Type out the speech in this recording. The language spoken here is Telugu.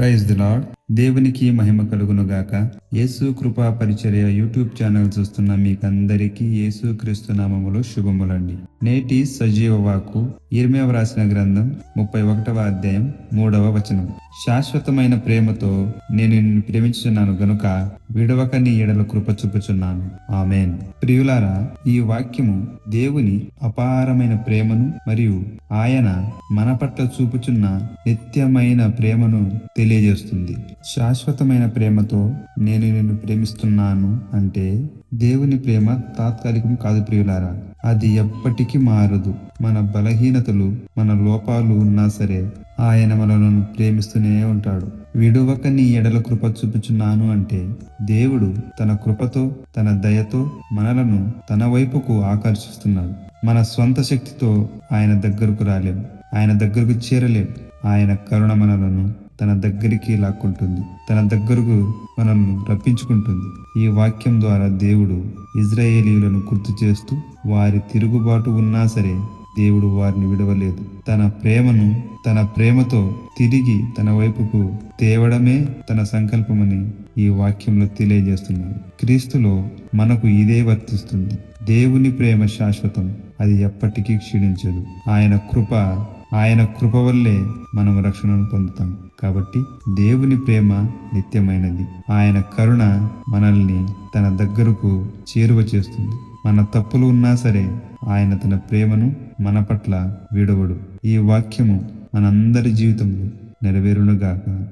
Praise the Lord. దేవునికి మహిమ కలుగునుగాక యేసు కృపా పరిచర్య యూట్యూబ్ ఛానల్ చూస్తున్న మీకందరికీ యేసు క్రీస్తు నామములో శుభములండి. నేటి సజీవ వాకు ఇర్మియా వ్రాసిన గ్రంథం ముప్పై ఒకటవ అధ్యాయం మూడవ వచనం. శాశ్వతమైన ప్రేమతో నేను నిన్ను ప్రేమించున్నాను గనుక విడవక నీ ఎడల కృప చూపుచున్నాను. ఆమెన్. ప్రియులారా ఈ వాక్యము దేవుని అపారమైన ప్రేమను మరియు ఆయన మన పట్ల చూపుచున్న నిత్యమైన ప్రేమను తెలియజేస్తుంది. శాశ్వతమైన ప్రేమతో నేను నిన్ను ప్రేమిస్తున్నాను అంటే దేవుని ప్రేమ తాత్కాలికం కాదు ప్రియులారా. అది ఎప్పటికీ మారదు. మన బలహీనతలు మన లోపాలు ఉన్నా సరే ఆయన మనలను ప్రేమిస్తూనే ఉంటాడు. విడువక నీ ఎడల కృప చూపుచున్నాను అంటే దేవుడు తన కృపతో తన దయతో మనలను తన వైపుకు ఆకర్షిస్తున్నాడు. మన స్వంత శక్తితో ఆయన దగ్గరకు రాలేం. ఆయన దగ్గరకు చేరలేం. ఆయన కరుణ మనలను తన దగ్గరికి లాక్కుంటుంది. తన దగ్గరకు మనల్ని రప్పించుకుంటుంది. ఈ వాక్యం ద్వారా దేవుడు ఇజ్రాయేలీలను గుర్తు చేస్తూ వారి తిరుగుబాటు ఉన్నా సరే దేవుడు వారిని విడవలేదు. తన ప్రేమను తన ప్రేమతో తిరిగి తన వైపుకు తేవడమే తన సంకల్పమని ఈ వాక్యంలో తెలియజేస్తున్నాడు. క్రీస్తులో మనకు ఇదే వర్తిస్తుంది. దేవుని ప్రేమ శాశ్వతం. అది ఎప్పటికీ క్షీణించదు. ఆయన కృప ఆయన కృప వల్లే మనం రక్షణను పొందుతాం. కాబట్టి దేవుని ప్రేమ నిత్యమైనది. ఆయన కరుణ మనల్ని తన దగ్గరకు చేరువ చేస్తుంది. మన తప్పులు ఉన్నా సరే ఆయన తన ప్రేమను మన పట్ల విడవడు. ఈ వాక్యము మనందరి జీవితంలో నెరవేరునుగాక.